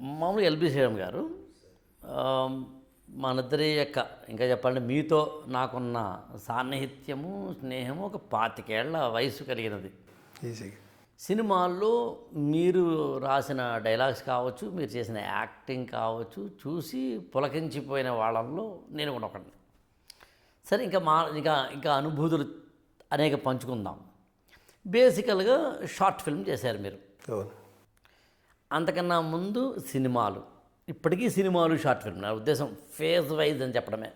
మామూలుగా ఎల్బి శ్రీరామ్ గారు మనిద్దరి యొక్క ఇంకా చెప్పాలంటే మీతో నాకున్న సాన్నిహిత్యము స్నేహము ఒక పాతికేళ్ళ వయసు కలిగినది. సినిమాల్లో మీరు రాసిన డైలాగ్స్ కావచ్చు మీరు చేసిన యాక్టింగ్ కావచ్చు చూసి పులకించిపోయిన వాళ్ళల్లో నేను కూడా ఒకటి సరే ఇంకా మా ఇంకా ఇంకా అనుభూతులు అనేక పంచుకుందాం. బేసికల్గా షార్ట్ ఫిల్మ్ చేశారు మీరు. అంతకన్నా ముందు సినిమాలు. ఇప్పటికీ సినిమాలు షార్ట్ ఫిల్మ్. నా ఉద్దేశం ఫేజ్ వైజ్ అని చెప్పడమే.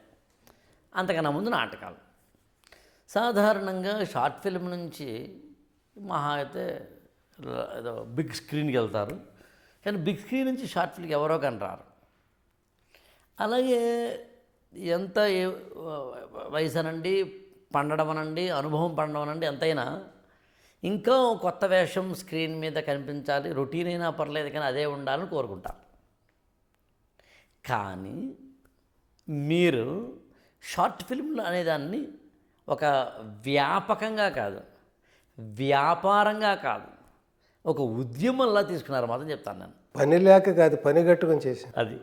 అంతకన్నా ముందు నాటకాలు. సాధారణంగా షార్ట్ ఫిల్మ్ నుంచి మహా అయితే ఏదో బిగ్ స్క్రీన్కి వెళ్తారు. కానీ బిగ్ స్క్రీన్ నుంచి షార్ట్ ఫిల్మ్కి ఎవరో కానీ రారు. అలాగే ఎంత వయసు అనండి పండడం అనండి అనుభవం పండడం అనండి ఎంతైనా ఇంకా కొత్త వేషం స్క్రీన్ మీద కనిపించాలి. రొటీన్ అయినా పర్లేదు కానీ అదే ఉండాలని కోరుకుంటాం కానీ మీరు షార్ట్ ఫిల్మ్లు అనేదాన్ని ఒక వ్యాపకంగా కాదు వ్యాపారంగా కాదు ఒక ఉద్యమంలా తీసుకున్నారు మాత్రం చెప్తాను నేను. పని లేక కాదు పని కట్టుకొని చేశాను అది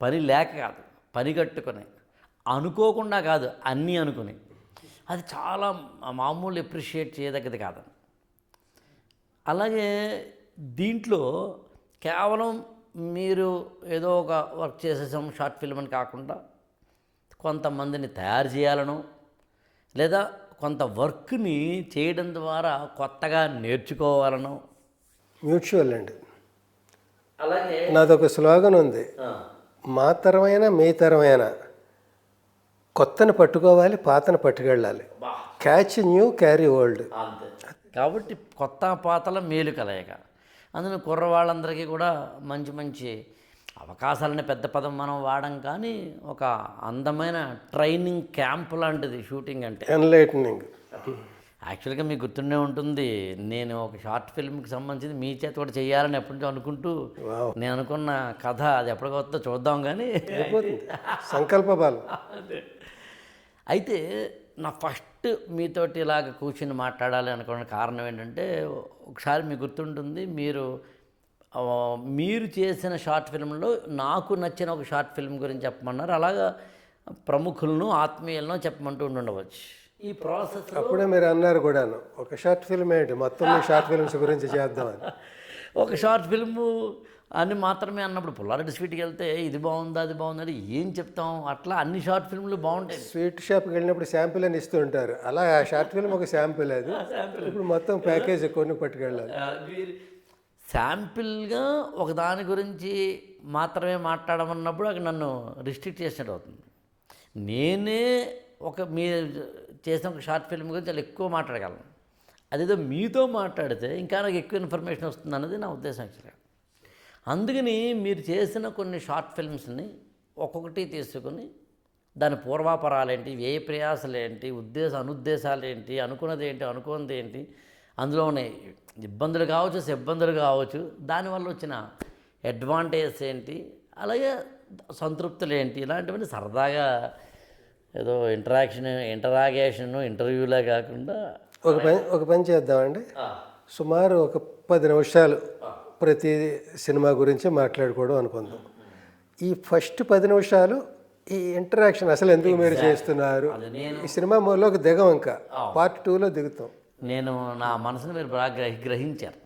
పని లేక కాదు పని కట్టుకొని అనుకోకుండా కాదు అన్నీ అనుకుని. అది చాలా మామూలు ఎప్రిషియేట్ చేయదగ్గది కాదు అలాగే దీంట్లో కేవలం మీరు ఏదో ఒక వర్క్ చేసేసాం షార్ట్ ఫిల్మ్ అని కాకుండా కొంతమందిని తయారు చేయాలనో లేదా కొంత వర్క్ని చేయడం ద్వారా కొత్తగా నేర్చుకోవాలనో. మ్యూచువల్ అండి. అలాగే నాదొక స్లోగన్ ఉంది. మా తరమైన మీ తరమైన కొత్తను పట్టుకోవాలి పాతను పట్టుకెళ్ళాలి. క్యాచ్ న్యూ క్యారీ ఓల్డ్ కాబట్టి కొత్త పాతల మేలు కలయిక. అందులో కుర్రవాళ్ళందరికీ కూడా మంచి మంచి అవకాశాలని పెద్ద పదం మనం వాడం కానీ ఒక అందమైన ట్రైనింగ్ క్యాంప్ లాంటిది షూటింగ్ అంటే. ఎన్లైటనింగ్ యాక్చువల్గా మీకు గుర్తుండే ఉంటుంది నేను ఒక షార్ట్ ఫిల్మ్కి సంబంధించి మీ చేత కూడా చేయాలని ఎప్పటి నుంచో అనుకుంటూ. నేను అనుకున్న కథ అది ఎప్పటికొస్తో చూద్దాం కానీ సంకల్ప బలం. అయితే నా ఫస్ట్ మీతోటి ఇలాగ కూర్చుని మాట్లాడాలి అనుకున్న కారణం ఏంటంటే ఒకసారి మీకు గుర్తుంటుంది మీరు మీరు చేసిన షార్ట్ ఫిల్మ్లో నాకు నచ్చిన ఒక షార్ట్ ఫిల్మ్ గురించి చెప్పమన్నారు. అలాగా ప్రముఖులను ఆత్మీయులను చెప్పమంటూ ఉండవచ్చు ఈ ప్రాసెస్ అప్పుడే మీరు అన్నారు కూడాను ఒక షార్ట్ ఫిల్మ్ ఏంటి? మొత్తం షార్ట్ ఫిల్మ్స్ గురించి చేద్దామని. ఒక షార్ట్ ఫిల్ము అని మాత్రమే అన్నప్పుడు పుల్లారెడ్డి స్వీట్కి వెళ్తే ఇది బాగుందా అది బాగుందా అని ఏం చెప్తాం? అట్లా అన్ని షార్ట్ ఫిల్మ్లు బాగుంటాయి. స్వీట్ షాప్కి వెళ్ళినప్పుడు శాంపిల్ అని ఇస్తూ ఉంటారు అలా ఆ షార్ట్ ఫిల్మ్ ఒక శాంపిల్ అది. ఇప్పుడు మొత్తం ప్యాకేజ్ కొన్ని పట్టుకెళ్ళాలి. శాంపిల్గా ఒక దాని గురించి మాత్రమే మాట్లాడమన్నప్పుడు అక్కడ నన్ను రిస్ట్రిక్ట్ చేసినట్టు అవుతుంది. నేనే ఒక మీ చేసిన ఒక షార్ట్ ఫిల్మ్ గురించి చాలా ఎక్కువ మాట్లాడగలను. అదేదో మీతో మాట్లాడితే ఇంకా నాకు ఎక్కువ ఇన్ఫర్మేషన్ వస్తుంది అన్నది నా ఉద్దేశం యాక్చువల్గా అందుకని మీరు చేసిన కొన్ని షార్ట్ ఫిల్మ్స్ని ఒక్కొక్కటి తీసుకుని దాని పూర్వాపరాలేంటి వ్యయ ప్రయాసాలు ఏంటి ఉద్దేశ అనుద్దేశాలు ఏంటి అనుకున్నది ఏంటి అనుకున్నది ఏంటి అందులో ఉన్న ఇబ్బందులు కావచ్చు ఇబ్బందులు కావచ్చు దానివల్ల వచ్చిన అడ్వాంటేజెస్ ఏంటి అలాగే సంతృప్తులు ఏంటి ఇలాంటివన్నీ సరదాగా ఏదో ఇంటరాక్షన్ ఇంటరాగేషన్ ఇంటర్వ్యూలే కాకుండా ఒక పని ఒక పని చేద్దామండి. సుమారు ఒక పది నిమిషాలు ప్రతి సినిమా గురించి మాట్లాడుకోవడం అనుకుందాం. ఈ ఫస్ట్ పది నిమిషాలు ఈ ఇంటరాక్షన్ అసలు ఎందుకు మీరు చేస్తున్నారు? ఈ సినిమా మొదలోకి దిగం ఇంకా. పార్ట్ టూలో దిగుతాం. నేను నా మనసుని మీరు బాగా గ్రహి గ్రహించారు.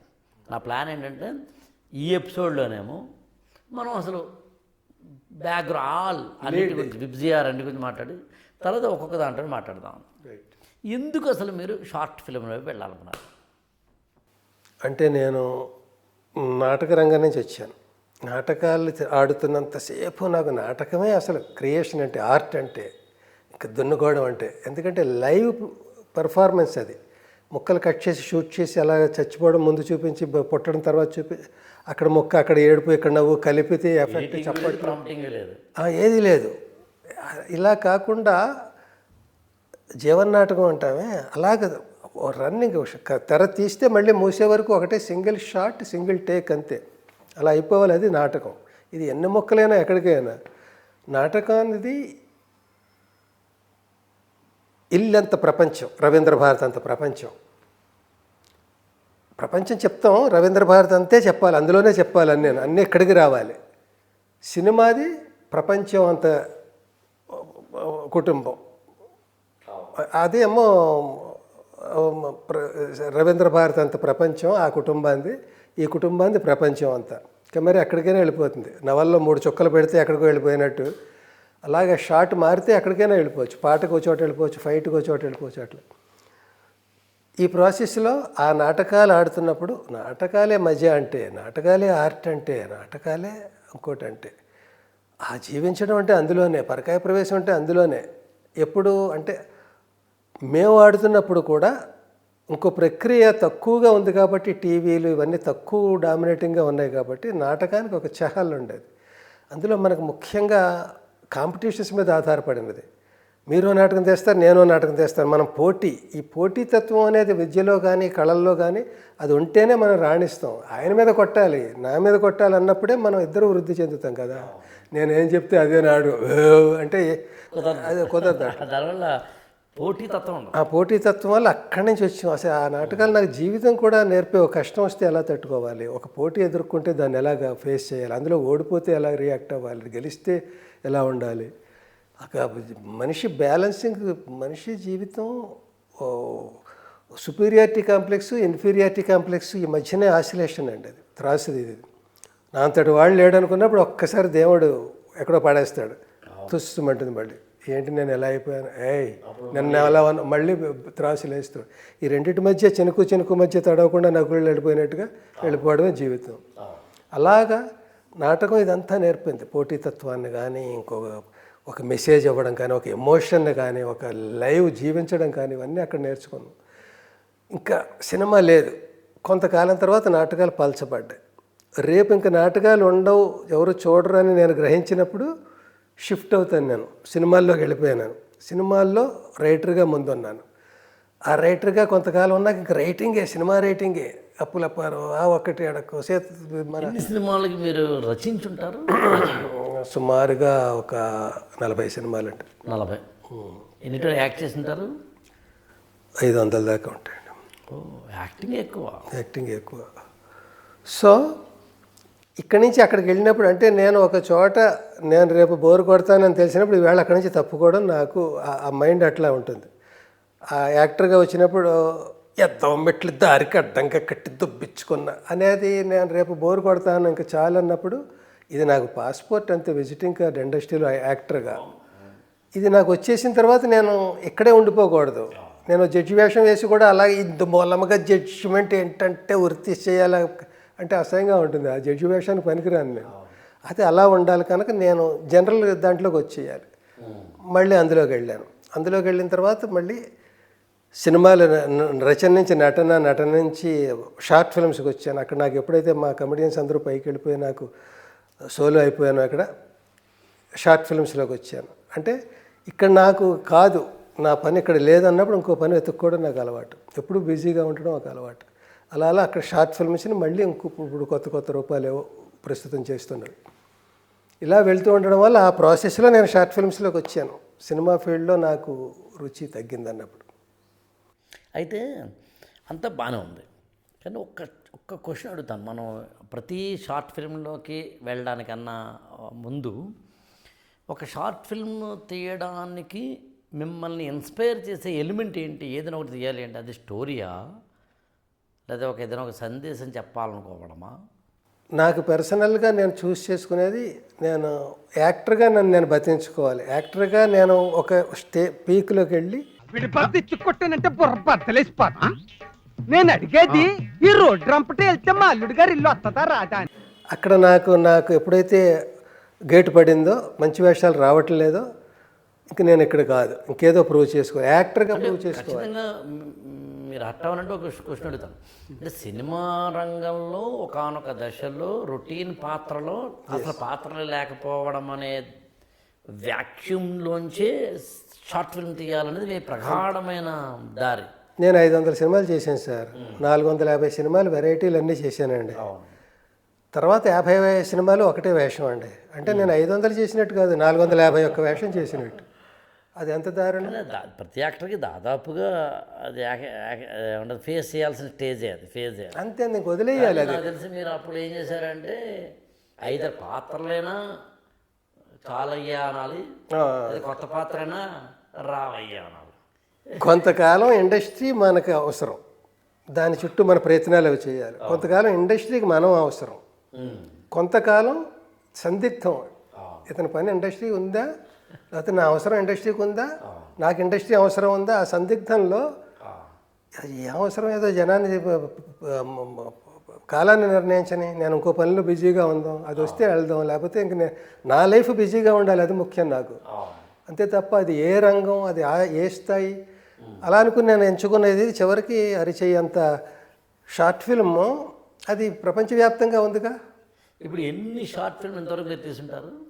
నా ప్లాన్ ఏంటంటే ఈ ఎపిసోడ్లోనేమో మనం అసలు బ్యాక్గ్రౌండ్ ఆల్ అన్నిటి గురించి విబ్జిఆర్ అన్నిటి గురించి మాట్లాడి తర్వాత ఒక్కొక్క దాంట్లో మాట్లాడదాం. ఎందుకు అసలు మీరు షార్ట్ ఫిల్మ్లో వెళ్ళాలనుకున్నారు? అంటే నేను నాటక రంగం నుంచి వచ్చాను. నాటకాలు ఆడుతున్నంతసేపు నాకు నాటకమే అసలు క్రియేషన్ అంటే ఆర్ట్ అంటే ఇంకా దున్నుకోవడం అంటే ఎందుకంటే లైవ్ పర్ఫార్మెన్స్ అది. ముక్కలు కట్ చేసి షూట్ చేసి అలా చచ్చిపోవడం ముందు చూపించి పుట్టడం తర్వాత చూపి అక్కడ ముక్క అక్కడ ఏడుపు ఇక్కడ నవ్వు కలిపితే ఎఫెక్ట్ ఆ, ఏది లేదు. ఇలా కాకుండా జీవనాటకం అంటామే అలాగ రన్నింగ్ తెర తీస్తే మళ్ళీ మూసే వరకు ఒకటే సింగిల్ షాట్ సింగిల్ టేక్ అంతే. అలా అయిపోవాలి అది నాటకం. ఇది ఎన్ని మొక్కలైనా ఎక్కడికైనా నాటకం అనేది ఇల్లంత ప్రపంచం రవీంద్ర భారత్ అంత ప్రపంచం. ప్రపంచం చెప్తాం రవీంద్ర భారతి అంతే చెప్పాలి అందులోనే చెప్పాలి అని నేను అన్నీ ఇక్కడికి రావాలి. సినిమాది ప్రపంచం అంత కుటుంబం. అదేమో రవీంద్ర భారతి అంత ప్రపంచం ఆ కుటుంబాంది ఈ కుటుంబాంది ప్రపంచం అంతా. మరి ఎక్కడికైనా వెళ్ళిపోతుంది. నవల్లో మూడు చుక్కలు పెడితే ఎక్కడికో వెళ్ళిపోయినట్టు. అలాగే షార్ట్ మారితే ఎక్కడికైనా వెళ్ళిపోవచ్చు. పాటకు ఒక చోట వెళ్ళిపోవచ్చు ఫైట్కి ఒక చోట వెళ్ళిపోవచ్చు అట్లా. ఈ ప్రాసెస్లో ఆ నాటకాలు ఆడుతున్నప్పుడు నాటకాలే మజా అంటే నాటకాలే ఆర్ట్ అంటే నాటకాలే ఇంకోటి అంటే ఆ జీవించడం అంటే అందులోనే పరకాయ ప్రవేశం అంటే అందులోనే. ఎప్పుడు అంటే మేము ఆడుతున్నప్పుడు కూడా ఇంకో ప్రక్రియ తక్కువగా ఉంది కాబట్టి టీవీలు ఇవన్నీ తక్కువ డామినేటింగ్గా ఉన్నాయి కాబట్టి నాటకానికి ఒక చహల్ ఉండేది. అందులో మనకు ముఖ్యంగా కాంపిటీషన్స్ మీద ఆధారపడినది. మీరు నాటకం తెస్తారు నేను నాటకం తెస్తాను. మనం పోటీ ఈ పోటీతత్వం అనేది విద్యలో కానీ కళల్లో కానీ అది ఉంటేనే మనం రాణిస్తాం. ఆయన మీద కొట్టాలి నా మీద కొట్టాలి అన్నప్పుడే మనం ఇద్దరు వృద్ధి చెందుతాం కదా. నేనేం చెప్తే అదే నాడు. అంటే అది కుదరదు. దానివల్ల పోటీతత్వం ఆ పోటీతత్వం వల్ల అక్కడి నుంచి వచ్చాం అసలు ఆ నాటకాలు నాకు జీవితం కూడా నేర్పే ఒక కష్టం వస్తే ఎలా తట్టుకోవాలి? ఒక పోటీ ఎదుర్కొంటే దాన్ని ఎలాగ ఫేస్ చేయాలి? అందులో ఓడిపోతే ఎలా రియాక్ట్ అవ్వాలి? గెలిస్తే ఎలా ఉండాలి? మనిషి బ్యాలెన్సింగ్ మనిషి జీవితం సుపీరియారిటీ కాంప్లెక్స్ ఇన్ఫీరియారిటీ కాంప్లెక్స్ ఈ మధ్యనే ఆసిలేషన్ అండి అది. త్రాసుది ఇది. నా అంతటి వాళ్ళు లేడు అనుకున్నప్పుడు ఒక్కసారి దేవుడు ఎక్కడో పడేస్తాడు. తుస్సుమంటుంది మళ్ళీ. ఏంటి నేను ఎలా అయిపోయాను? ఏయ్ నన్ను ఎలా మళ్ళీ త్రాసులు వేస్తాడు ఈ రెండింటి మధ్య చెనుకు చెనుకు మధ్య తడవకుండా నగులు వెళ్ళిపోయినట్టుగా వెళ్ళిపోవడమే జీవితం. అలాగా నాటకం ఇదంతా నేర్పింది. పోటీతత్వాన్ని కానీ ఇంకొక ఒక మెసేజ్ ఇవ్వడం కానీ ఒక ఎమోషన్ని కానీ ఒక లైవ్ జీవించడం కానీ ఇవన్నీ అక్కడ నేర్చుకున్నాం. ఇంకా సినిమా లేదు. కొంతకాలం తర్వాత నాటకాలు పలచబడ్డాయి. రేపు ఇంకా నాటకాలు ఉండవు. ఎవరు చూడరు అని నేను గ్రహించినప్పుడు షిఫ్ట్ అవుతాను నేను. సినిమాల్లోకి వెళ్ళిపోయాను సినిమాల్లో రైటర్గా ముందున్నాను. ఆ రైటర్గా కొంతకాలం ఉన్నాక ఇంకా రైటింగే సినిమా రైటింగే. అప్పులప్పారు ఆ ఒక్కటి అడక్కు సేత్ మన ఎన్ని సినిమాలకి మీరు రచించుంటారు? సుమారుగా ఒక నలభై సినిమాలు అంటే నలభై ఎన్నిటో యాక్ట్ చేసి ఉంటారు ఐదు వందల దాకా ఉంటాయండి. ఓ యాక్టింగ్ ఎక్కువ. యాక్టింగ్ ఎక్కువ. సో ఇక్కడి నుంచి అక్కడికి వెళ్ళినప్పుడు అంటే నేను ఒక చోట నేను రేపు బోరు కొడతానని తెలిసినప్పుడు ఈవేళ అక్కడి నుంచి తప్పుకోవడం నాకు ఆ- మైండ్ అట్లా ఉంటుంది. ఆ యాక్టర్గా వచ్చినప్పుడు ఎద్దాం మెట్లు దారికి అడ్డంగా కట్టి దుబ్బించుకున్నా అనేది నేను రేపు బోరు కొడతాను ఇంకా చాలు అన్నప్పుడు ఇది నాకు పాస్పోర్ట్ అంతే విజిటింగ్ కార్డ్ ఇండస్ట్రీలో యాక్టర్గా. ఇది నాకు వచ్చేసిన తర్వాత నేను ఇక్కడే ఉండిపోకూడదు. నేను జడ్జి వేషం వేసి కూడా అలాగే ఇంత మూలముగా జడ్జిమెంట్ ఏంటంటే వృత్తి చేయాలి అంటే అసహ్యంగా ఉంటుంది. ఆ వేషానికి పనికిరాను నేను. అది అలా ఉండాలి కనుక నేను జనరల్ దాంట్లోకి వచ్చేయాలి. మళ్ళీ అందులోకి వెళ్ళాను. అందులోకి వెళ్ళిన తర్వాత మళ్ళీ సినిమాల రచన నుంచి నటన నటన నుంచి షార్ట్ ఫిల్మ్స్కి వచ్చాను. అక్కడ నాకు ఎప్పుడైతే మా కమెడియన్స్ అందరూ పైకి వెళ్ళిపోయి నాకు సోలో అయిపోయాను అక్కడ షార్ట్ ఫిల్మ్స్లోకి వచ్చాను. అంటే ఇక్కడ నాకు కాదు నా పని ఇక్కడ లేదన్నప్పుడు ఇంకో పని వెతుక్కోవడం నాకు అలవాటు. ఎప్పుడు బిజీగా ఉండడం ఒక అలవాటు. అలా అలా అక్కడ షార్ట్ ఫిల్మ్స్ని మళ్ళీ ఇంకో ఇప్పుడు కొత్త కొత్త రూపాయలు ప్రస్తుతం చేస్తున్నారు. ఇలా వెళ్తూ ఉండడం వల్ల ఆ ప్రాసెస్లో నేను షార్ట్ ఫిల్మ్స్లోకి వచ్చాను. సినిమా ఫీల్డ్లో నాకు రుచి తగ్గింది అన్నప్పుడు. అయితే అంతా బాగానే ఉంది. కానీ ఒక్క ఒక్క క్వశ్చన్ అడుగుతాను. మనం ప్రతి షార్ట్ ఫిల్మ్లోకి వెళ్ళడానికన్నా ముందు ఒక షార్ట్ ఫిల్మ్ తీయడానికి మిమ్మల్ని ఇన్స్పైర్ చేసే ఎలిమెంట్ ఏంటి? ఏదైనా ఒకటి తీయాలి అంటే అది స్టోరీయా? లేదా ఒక ఏదైనా ఒక సందేశం చెప్పాలనుకోవడమా? నాకు పర్సనల్గా నేను చూస్ చేసుకునేది నేను యాక్టర్గా నన్ను నేను బతించుకోవాలి యాక్టర్గా నేను ఒక స్టే పీక్లోకి వెళ్ళి బద్దలేసిపోతా నేను అడిగేది ఈ రోడ్డు రంపటి వెళ్తే మా అల్లుడు గారు ఇల్లు వస్తుందా రాదా అక్కడ నాకు నాకు ఎప్పుడైతే గేటు పడిందో మంచి వేషాలు రావట్లేదో. ఇంక నేను ఇక్కడ కాదు. ఇంకేదో ప్రూవ్ చేసుకోవాలి యాక్టర్గా ప్రూవ్ చేసుకోవాలి. మీరు అట్టవనంటే ఒక క్వశ్చన్ అడుగుతాను. అంటే సినిమా రంగంలో ఒకానొక దశలో రొటీన్ పాత్రలో అసలు పాత్రలు లేకపోవడం అనే వ్యాక్యూమ్లోంచే షార్ట్ ఫిల్మ్ తీయాలనేది మీ ప్రగాఢమైన దారి. నేను ఐదు వందల సినిమాలు చేశాను సార్. నాలుగు వందల యాభై సినిమాలు వెరైటీలు అన్నీ చేశానండి. తర్వాత యాభై సినిమాలు ఒకటే వేషం అండి. అంటే నేను ఐదు వందలు చేసినట్టు కాదు నాలుగు వందల యాభై ఒక్క వేషం చేసినట్టు. అది ఎంత దారుణం? ప్రతి యాక్టర్కి దాదాపుగా అది ఏమంటారు ఫేస్ చేయాల్సిన స్టేజే అది ఫేజే అంతే నీకు వదిలేయాలి అది. తెలిసి మీరు అప్పుడు ఏం చేశారంటే ఐదు పాత్రలైనా చాలయ్యా అనాలి కొత్త పాత్రైనా రావయ్యా అనాలి. కొంతకాలం ఇండస్ట్రీ మనకు అవసరం. దాని చుట్టూ మన ప్రయత్నాలు అవి చేయాలి. కొంతకాలం ఇండస్ట్రీకి మనం అవసరం. కొంతకాలం సందిగ్ధం. ఇతని పని ఇండస్ట్రీ ఉందా? లేకపోతే నా అవసరం ఇండస్ట్రీకి ఉందా నాకు ఇండస్ట్రీ అవసరం ఉందా? ఆ సందిగ్ధంలో ఏ అవసరం? ఏదో జనాన్ని కాలాన్ని నిర్ణయించని నేను ఇంకో పనిలో బిజీగా ఉందాం అది వస్తే వెళ్దాం లేకపోతే ఇంక నే- లైఫ్ బిజీగా ఉండాలి అది ముఖ్యం నాకు. అంతే తప్ప అది ఏ రంగం అది ఏ స్థాయి? అలా అనుకుని నేను ఎంచుకునేది చివరికి అరిచేయంత షార్ట్ ఫిల్మ్. అది ప్రపంచవ్యాప్తంగా ఉందిగా? ఇప్పుడు ఎన్ని షార్ట్ ఫిల్మ్ ఇంతవరకు మీరు తీసుంటారు?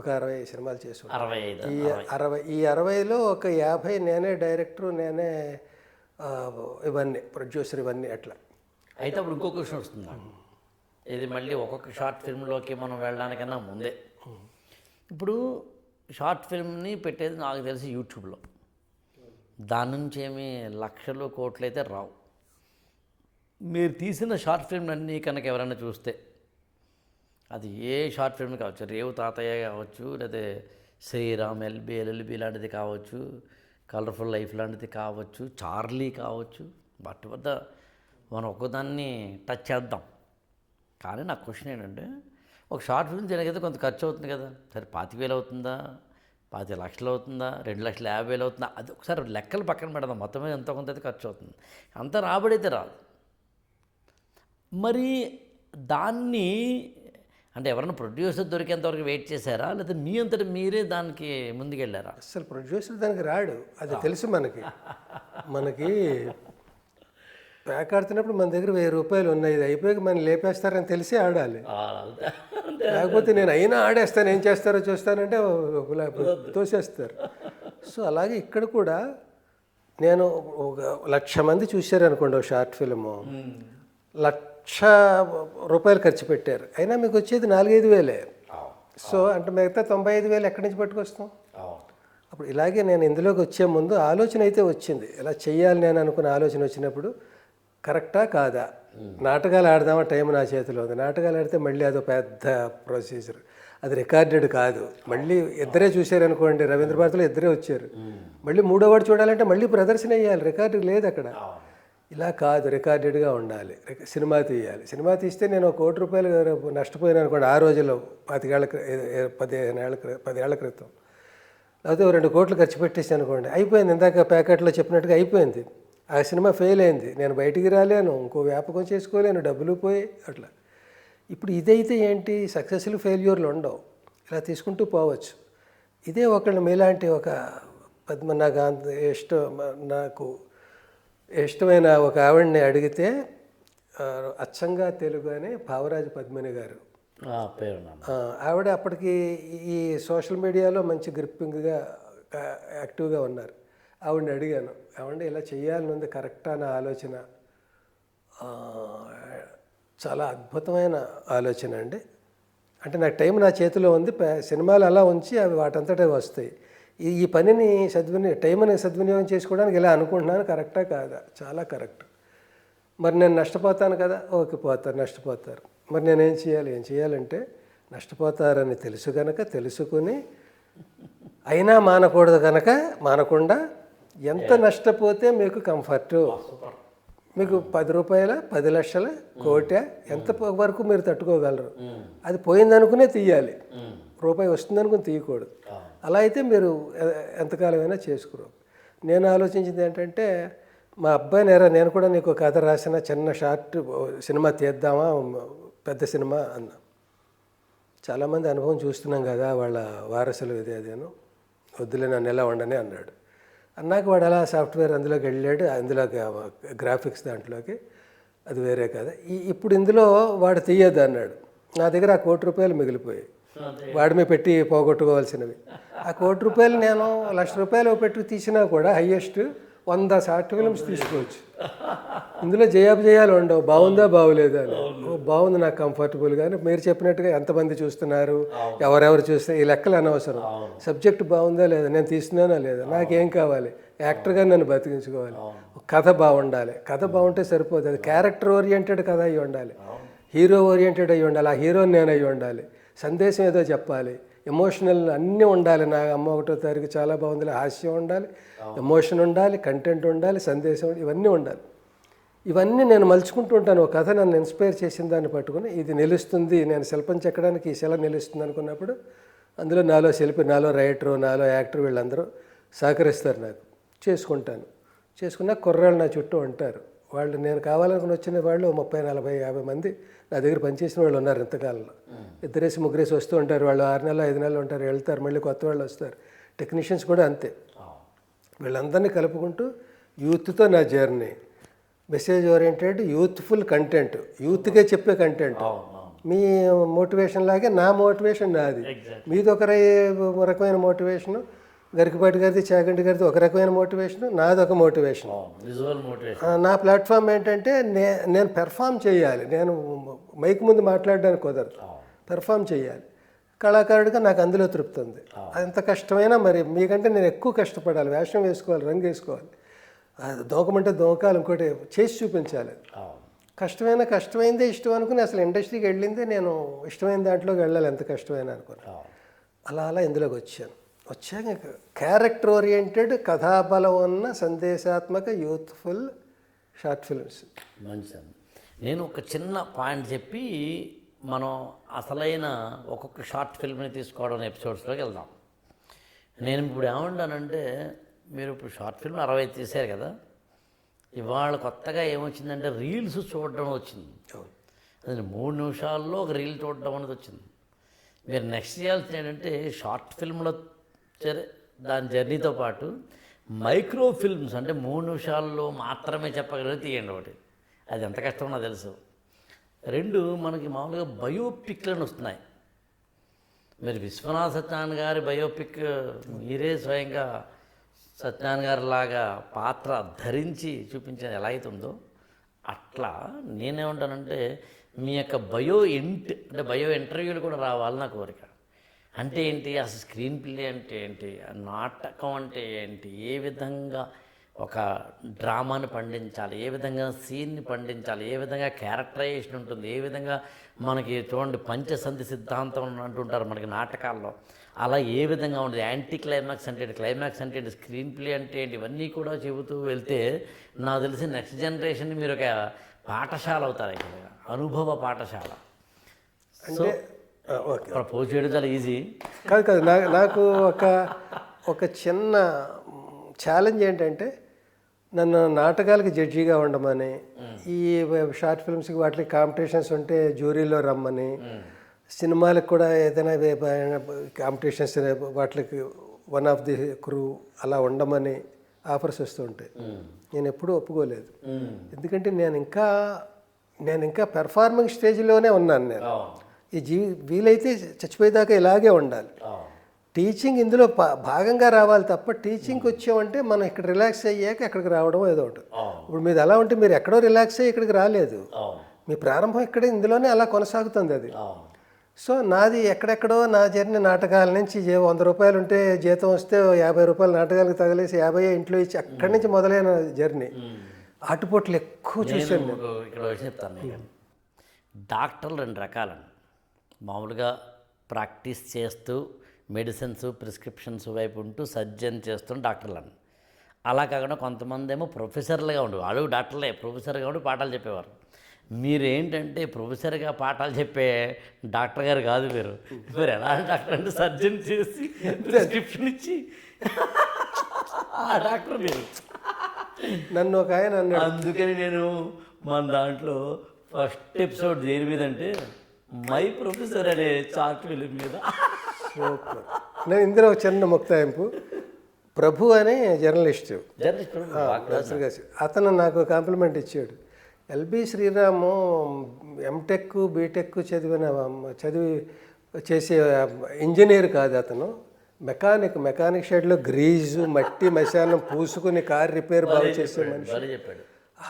ఒక అరవై సినిమాలు చేసి. అరవై ఐదు ఈ అరవై. ఈ అరవైలో ఒక యాభై నేనే డైరెక్టర్ నేనే ఇవన్నీ ప్రొడ్యూసర్ ఇవన్నీ అట్లా. అయితే అప్పుడు ఇంకో క్వశ్చన్ వస్తుంది. ఇది మళ్ళీ ఒక్కొక్క షార్ట్ ఫిల్మ్లోకి మనం వెళ్ళడానికన్నా ముందే. ఇప్పుడు షార్ట్ ఫిల్మ్ని పెట్టేది నాకు తెలిసి యూట్యూబ్లో. దాని నుంచి ఏమి లక్షలు కోట్లు అయితే రావు. మీరు తీసిన షార్ట్ ఫిల్మ్ అన్నీ కనుక ఎవరైనా చూస్తే అది ఏ షార్ట్ ఫిల్మ్ కావచ్చు రేవు తాతయ్య కావచ్చు లేదా శ్రీరామ్ ఎల్బి ఎల్ఎల్బి లాంటిది కావచ్చు కలర్ఫుల్ లైఫ్ లాంటిది కావచ్చు చార్లీ కావచ్చు వాటి వద్ద మనం ఒక్కదాన్ని టచ్ చేద్దాం. కానీ నా క్వశ్చన్ ఏంటంటే ఒక షార్ట్ ఫిల్మ్ చేయడానికి కొంత ఖర్చు అవుతుంది కదా. సరే పాతి వేలు అవుతుందా? పాతి లక్షలు అవుతుందా? రెండు లక్షల యాభై వేలు అవుతుందా? అది ఒకసారి లెక్కలు పక్కన పెడదాం. మొత్తం మీద కొంత అయితే ఖర్చు అవుతుంది. అంత రాబడి అయితే రాదు. మరి దాన్ని అంటే ఎవరైనా ప్రొడ్యూసర్ దొరికేంత వరకు వెయిట్ చేశారా? లేదా మీ అంతటి మీరే దానికి ముందుకెళ్ళారా అసలు ప్రొడ్యూసర్ దానికి రాడు. అది తెలుసు మనకి. మనకి ప్యాక్ ఆడుతున్నప్పుడు మన దగ్గర వెయ్యి రూపాయలు ఉన్నాయి. ఇది అయిపోయాక మనం లేపేస్తారని తెలిసి ఆడాలి. లేకపోతే నేను అయినా ఆడేస్తాను. ఏం చేస్తారో చూస్తానంటే తోసేస్తారు. సో అలాగే ఇక్కడ కూడా నేను ఒక లక్ష మంది చూశారు అనుకోండి ఒక షార్ట్ ఫిల్ము. లక్ష రూపాయలు ఖర్చు పెట్టారు. అయినా మీకు వచ్చేది నాలుగైదు వేలే. సో అంటే మిగతా తొంభై ఐదు వేలు ఎక్కడి నుంచి పట్టుకొస్తాం? అప్పుడు ఇలాగే నేను ఇందులోకి వచ్చే ముందు ఆలోచన అయితే వచ్చింది. ఇలా చెయ్యాలి నేను అనుకున్న ఆలోచన వచ్చినప్పుడు కరెక్టా కాదా? నాటకాలు ఆడదామా? టైం నా చేతిలో ఉంది. నాటకాలు ఆడితే మళ్ళీ అదో పెద్ద ప్రొసీజర్ అది రికార్డెడ్ కాదు. మళ్ళీ ఇద్దరే చూశారనుకోండి రవీంద్ర భారతిలో ఇద్దరే వచ్చారు. మళ్ళీ మూడో వాడు చూడాలంటే మళ్ళీ ప్రదర్శన వేయాలి. రికార్డు లేదు అక్కడ. ఇలా కాదు రికార్డెడ్గా ఉండాలి. సినిమా తీయాలి. సినిమా తీస్తే నేను ఒక కోటి రూపాయలు నష్టపోయాను అనుకోండి ఆ రోజుల్లో పాతికేళ్ళ క్రి- పదిహేను ఏళ్ళ క్రి- పదేళ్ళ క్రితం. లేకపోతే రెండు కోట్లు ఖర్చు పెట్టేసి అనుకోండి అయిపోయింది. ఇందాక ప్యాకెట్లో చెప్పినట్టుగా అయిపోయింది. ఆ సినిమా ఫెయిల్ అయింది. నేను బయటికి రాలేను ఇంకో వ్యాపకం చేసుకోలేను డబ్బులు పోయి అట్లా. ఇప్పుడు ఇదైతే ఏంటి? సక్సెస్ఫుల్ ఫెయిల్యూర్లు ఉండవు. ఇలా తీసుకుంటూ పోవచ్చు. ఇదే ఒకళ్ళు మీలాంటి ఒక పద్మ ఇష్టం నాకు ఇష్టమైన ఒక ఆవిడని అడిగితే అచ్చంగా తెలుగు అని భావరాజు పద్మిని గారు. ఆవిడ అప్పటికి ఈ సోషల్ మీడియాలో మంచి గ్రిప్పింగ్గా యాక్టివ్గా ఉన్నారు. ఆవిడని అడిగాను ఆవిడ ఇలా చేయాలని ఉంది కరెక్టా నా ఆలోచన? చాలా అద్భుతమైన ఆలోచన అండి. అంటే నాకు టైం నా చేతిలో ఉంది సినిమాలు అలా ఉంచి అవి వాటంతటే వస్తాయి. ఈ పనిని సద్విని టైంని సద్వినియోగం చేసుకోవడానికి ఇలా అనుకుంటున్నాను కరెక్టా కాదా? చాలా కరెక్ట్. మరి నేను నష్టపోతాను కదా? ఓకే పోతారు నష్టపోతారు. మరి నేనేం చేయాలి? ఏం చేయాలంటే నష్టపోతారని తెలుసు కనుక తెలుసుకుని అయినా మానకూడదు కనుక మానకుండా ఎంత నష్టపోతే మీకు కంఫర్టు? మీకు పది రూపాయల పది లక్షల కోట ఎంత ప- వరకు మీరు తట్టుకోగలరు? అది పోయిందనుకునే తీయాలి. రూపాయి వస్తుందనుకుని తీయకూడదు. అలా అయితే మీరు ఎంతకాలమైనా చేసుకురు. నేను ఆలోచించింది ఏంటంటే మా అబ్బాయి నేర నేను కూడా నీకు కథ రాసిన చిన్న షార్ట్ సినిమా తీద్దామా పెద్ద సినిమా అన్నా. చాలామంది అనుభవం చూస్తున్నాం కదా వాళ్ళ వారసులు ఇదే అదేను. వద్దులే నన్ను ఎలా ఉండని అన్నాడు. అన్నాక వాడు అలా సాఫ్ట్వేర్ అందులోకి వెళ్ళాడు అందులో గ్రాఫిక్స్ దాంట్లోకి. అది వేరే కదా ఈ ఇప్పుడు ఇందులో వాడు తీయద్దు అన్నాడు నా దగ్గర ఆ కోటి రూపాయలు మిగిలిపోయాయి. వాడి మీద పెట్టి పోగొట్టుకోవాల్సినవి. ఆ కోటి రూపాయలు నేను లక్ష రూపాయలు పెట్టి తీసినా కూడా హయ్యెస్ట్ వంద షార్ట్ ఫిల్మ్స్ తీసుకోవచ్చు. ఇందులో జయాలు ఉండవు. బాగుందా బాగోలేదా అని. బాగుంది నాకు కంఫర్టబుల్ కానీ మీరు చెప్పినట్టుగా ఎంతమంది చూస్తున్నారు ఎవరెవరు చూస్తున్నారు ఈ లెక్కలు అనవసరం. సబ్జెక్ట్ బాగుందా లేదా? నేను తీస్తున్నానా లేదా? నాకేం కావాలి? యాక్టర్గా నన్ను బతికించుకోవాలి. కథ బాగుండాలి. కథ బాగుంటే సరిపోతుంది క్యారెక్టర్ ఓరియంటెడ్ కథ అయి ఉండాలి. హీరో ఓరియంటెడ్ అయి ఉండాలి. ఆ హీరో నేను అయి ఉండాలి. సందేశం ఏదో చెప్పాలి. ఎమోషనల్ అన్నీ ఉండాలి. నా అమ్మ ఒకటో తారీఖు చాలా బాగుంది. హాస్యం ఉండాలి. ఎమోషన్ ఉండాలి. కంటెంట్ ఉండాలి. సందేశం ఇవన్నీ ఉండాలి. ఇవన్నీ నేను మలుచుకుంటూ ఉంటాను. ఒక కథ నన్ను ఇన్స్పైర్ చేసిన దాన్ని పట్టుకుని ఇది నిలుస్తుంది. నేను శిల్పం చెక్కడానికి ఈ శిల నిలుస్తుంది అనుకున్నప్పుడు అందులో నాలో శిల్పి నాలో రైటరు నాలో యాక్టర్ వీళ్ళందరూ సహకరిస్తారు నాకు. చేసుకుంటాను. చేసుకున్న కుర్రాళ్ళు నా చుట్టూ ఉంటారు. వాళ్ళు నేను కావాలనుకుని వచ్చిన వాళ్ళు ముప్పై నలభై యాభై మంది నా దగ్గర పనిచేసిన వాళ్ళు ఉన్నారు ఇంతకాలంలో. ఇద్దరేసి ముగ్గురేసి వస్తూ ఉంటారు. వాళ్ళు ఆరు నెలలు ఐదు నెలలు ఉంటారు. వెళ్తారు. మళ్ళీ కొత్త వాళ్ళు వస్తారు. టెక్నీషియన్స్ కూడా అంతే. వీళ్ళందరినీ కలుపుకుంటూ యూత్తో నా journey. Message oriented youthful content. యూత్కే చెప్పే కంటెంట్. మీ మోటివేషన్ లాగే నా మోటివేషన్ నాది. మీది ఒక రై- రకమైన మోటివేషను గరికపాటి గారిది చాగంటి గారిది ఒక రకమైన మోటివేషన్ నాది ఒక మోటివేషన్. నా ప్లాట్ఫామ్ ఏంటంటే నే నేను పెర్ఫామ్ చేయాలి. నేను మైక్ ముందు మాట్లాడడానికి కుదరదు. పెర్ఫామ్ చేయాలి. కళాకారుడిగా నాకు అందులో తృప్తి ఉంది. ఎంత కష్టమైనా మరి మీకంటే నేను ఎక్కువ కష్టపడాలి. వేషం వేసుకోవాలి రంగు వేసుకోవాలి. దోకమంటే దోకాలి ఇంకోటి చేసి చూపించాలి. కష్టమైన కష్టమైందే ఇష్టం అనుకుని అసలు ఇండస్ట్రీకి వెళ్ళిందే నేను ఇష్టమైన దాంట్లోకి వెళ్ళాలి ఎంత కష్టమైనా అనుకుని. అలా అలా ఇందులోకి వచ్చాను. వచ్చాక క్యారెక్టర్ ఓరియంటెడ్ కథాబలం ఉన్న సందేశాత్మక యూత్ఫుల్ షార్ట్ ఫిల్మ్స్. మంచిది నేను ఒక చిన్న పాయింట్ చెప్పి మనం అసలైన ఒక్కొక్క షార్ట్ ఫిల్మ్ని తీసుకోవడం ఎపిసోడ్స్లోకి వెళ్దాం. నేను ఇప్పుడు ఏమంటానంటే మీరు ఇప్పుడు షార్ట్ ఫిల్మ్ అరవై తీశారు కదా ఇవాళ కొత్తగా ఏమొచ్చిందంటే రీల్స్ చూడడం వచ్చింది. అది మూడు నిమిషాల్లో ఒక రీల్ చూడడం అనేది వచ్చింది. మీరు నెక్స్ట్ చేయాల్సింది ఏంటంటే షార్ట్ ఫిల్మ్లో దాని జర్నీతో పాటు మైక్రో ఫిల్మ్స్ అంటే మూడు నిమిషాల్లో మాత్రమే చెప్పగలిగితే తీయండి ఒకటి. అది ఎంత కష్టమో నాకు తెలుసు. రెండు మనకి మామూలుగా బయోపిక్లను వస్తున్నాయి. మీరు విశ్వనాథ్ సత్యనారాయణ గారి బయోపిక్ మీరే స్వయంగా సత్యనారాయణ గారి లాగా పాత్ర ధరించి చూపించేది ఎలా అవుతుందో అట్లా నేనేమంటానంటే మీ యొక్క బయో ఇంట్ అంటే బయో ఇంటర్వ్యూలు కూడా రావాలి నా కోరిక. అంటే ఏంటి? అసలు స్క్రీన్ ప్లే అంటే ఏంటి? నాటకం అంటే ఏంటి? ఏ విధంగా ఒక డ్రామాని పండించాలి? ఏ విధంగా సీన్ని పండించాలి? ఏ విధంగా క్యారెక్టరైజేషన్ ఉంటుంది? ఏ విధంగా మనకి చూడండి పంచసంధి సిద్ధాంతం అంటుంటారు మనకి నాటకాల్లో? అలా ఏ విధంగా ఉంటుంది? యాంటీ క్లైమాక్స్ అంటే క్లైమాక్స్ అంటే ఏంటి? స్క్రీన్ ప్లే అంటే ఏంటి? ఇవన్నీ కూడా చెబుతూ వెళ్తే నాకు తెలిసి నెక్స్ట్ జనరేషన్ మీరు ఒక పాఠశాల అవుతారు ఇక్కడ అనుభవ పాఠశాల. సో ఓకే ప్రపోజ్ చేయడం చాలా ఈజీ. కాదు కాదు నాకు నాకు ఒక ఒక చిన్న ఛాలెంజ్ ఏంటంటే నన్ను నాటకాలకి జడ్జిగా ఉండమని ఈ షార్ట్ ఫిల్మ్స్కి వాటికి కాంపిటీషన్స్ ఉంటే జ్యూరీలో రమ్మని సినిమాలకు కూడా ఏదైనా కాంపిటీషన్స్ వాటికి వన్ ఆఫ్ ది క్రూ అలా ఉండమని ఆఫర్స్ వస్తూ ఉంటాయి. నేను ఎప్పుడూ ఒప్పుకోలేదు. ఎందుకంటే నేను ఇంకా నేను ఇంకా పెర్ఫార్మింగ్ స్టేజ్లోనే ఉన్నాను నేను. ఈ జీవి వీలైతే చచ్చిపోయేదాకా ఇలాగే ఉండాలి. టీచింగ్ ఇందులో భాగంగా రావాలి తప్ప టీచింగ్కి వచ్చామంటే మనం ఇక్కడ రిలాక్స్ అయ్యాక అక్కడికి రావడం ఏదో ఒకటి. ఇప్పుడు మీది ఎలా ఉంటే మీరు ఎక్కడో రిలాక్స్ అయ్యి ఇక్కడికి రాలేదు. మీ ప్రారంభం ఇక్కడ ఇందులోనే అలా కొనసాగుతుంది అది. సో నాది ఎక్కడెక్కడో నా జర్నీ నాటకాల నుంచి వంద రూపాయలు ఉంటే జీతం వస్తే యాభై రూపాయలు నాటకాలకు తగిలేసి యాభై ఇంట్లో ఇచ్చి అక్కడి నుంచి మొదలైన జర్నీ. ఆటుపోట్లు ఎక్కువ ఇక్కడ చెప్తాను మీకు. డాక్టర్లు రెండు రకాలండి. మామూలుగా ప్రాక్టీస్ చేస్తూ మెడిసిన్స్ ప్రిస్క్రిప్షన్స్ వైపు ఉంటూ సర్జన్ చేస్తున్న డాక్టర్లు అని అలా కాకుండా కొంతమంది ఏమో ప్రొఫెసర్లుగా ఉండి వాళ్ళు డాక్టర్లే ప్రొఫెసర్గా ఉండి పాఠాలు చెప్పేవారు. మీరేంటంటే ప్రొఫెసర్గా పాఠాలు చెప్పే డాక్టర్ గారు కాదు మీరు. మీరు ఎలా డాక్టర్ అంటే సర్జన్ చేసి ప్రిస్క్రిప్షన్ ఇచ్చి ఆ డాక్టర్ మీరు. నన్ను ఒక ఆయన అందుకని నేను మన దాంట్లో ఫస్ట్ ఎపిసోడ్ దేని మీద అంటే మై ప్రొఫెసర్ అనే చార్ట్ ఫిలిం మీద. సూపర్. నేను ఇందులో ఒక చిన్న ముక్తాయింపు. ప్రభు అనే జర్నలిస్టు. అతను నాకు కాంప్లిమెంట్ ఇచ్చాడు. ఎల్బి శ్రీరాము ఎంటెక్ బీటెక్ చదివిన చదివి చేసే ఇంజనీర్ కాదు అతను. మెకానిక్ మెకానిక్ షెడ్లో గ్రీజు మట్టి మశానం పూసుకుని కార్ రిపేర్ బాగు చేసే మనిషి.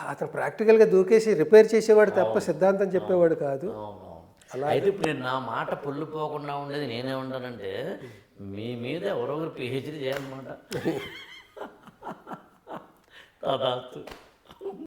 అతను ప్రాక్టికల్గా దూకేసి రిపేర్ చేసేవాడు తప్ప సిద్ధాంతం చెప్పేవాడు కాదు. అయితే ఇప్పుడు నేను నా మాట పొల్లు పోకుండా ఉండేది నేనే ఉంటానంటే మీ మీద ఎవరో ఒకరు పిహెచ్డీ చేయాలన్నమాట. తదాస్తు